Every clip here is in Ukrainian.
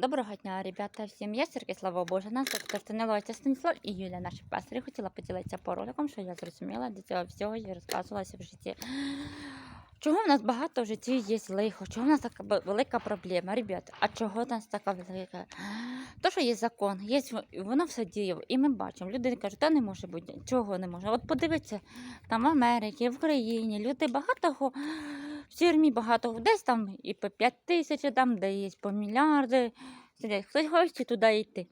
Доброго дня, ребята, всім я Сергій, слава Боже, нас встановилася Станіслав і Юля, наші пастирі. Хотіла поділитися по роликам, що я зрозуміла до цього всього і розказувалася в житті. Чого в нас багато в житті є лихо? Чого в нас така велика проблема? Ребята, а чого в нас така велика? То, що є закон, є, воно все діє, і ми бачимо. Люди кажуть, та не може бути, чого не може. От подивіться, там в Америці, в Україні, люди багато в тюрмі багато, десь там і по 5 тисяч, там, де є по мільярди. сидять. Хтось хоче туди йти.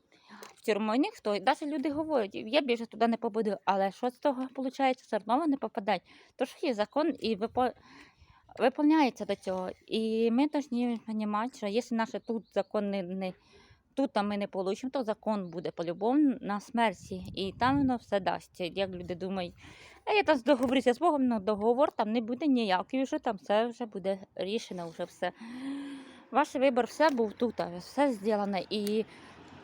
В ніхто. І навіть люди говорять, я більше туди не побуду, Але що з того виходить? Все одно вони попадають. Тож є закон і випо... виповняється до цього. І ми повинні розуміти, що якщо наші тут закон не, не тут ми не получимо, то закон буде по-любому на смерті. І там воно все дасть. Як люди думають, а я там договорюся з Богом, ну договор там не буде ніякий, вже там все вже буде рішено, вже все. Ваш вибір все був тут, все зроблено. І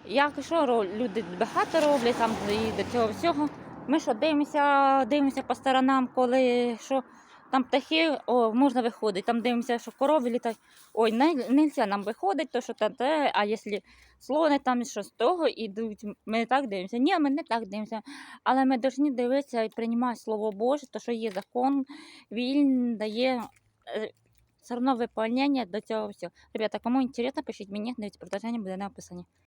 як що люди багато роблять там і до цього всього. Ми що дивимося, дивимося по сторонам, коли що там птахи, о, можна виходити, там дивимося, що корови літають. Ой, не, нельзя нам виходить, то що там те, а якщо слони там що з того ідуть, ми не так дивимося. Ні, ми не так дивимося. Але ми повинні дивитися і приймати Слово Боже, то що є закон, він дає е, все одно виповнення до цього всього. Ребята, кому інтересно, пишіть мені, навіть продовження буде на описанні.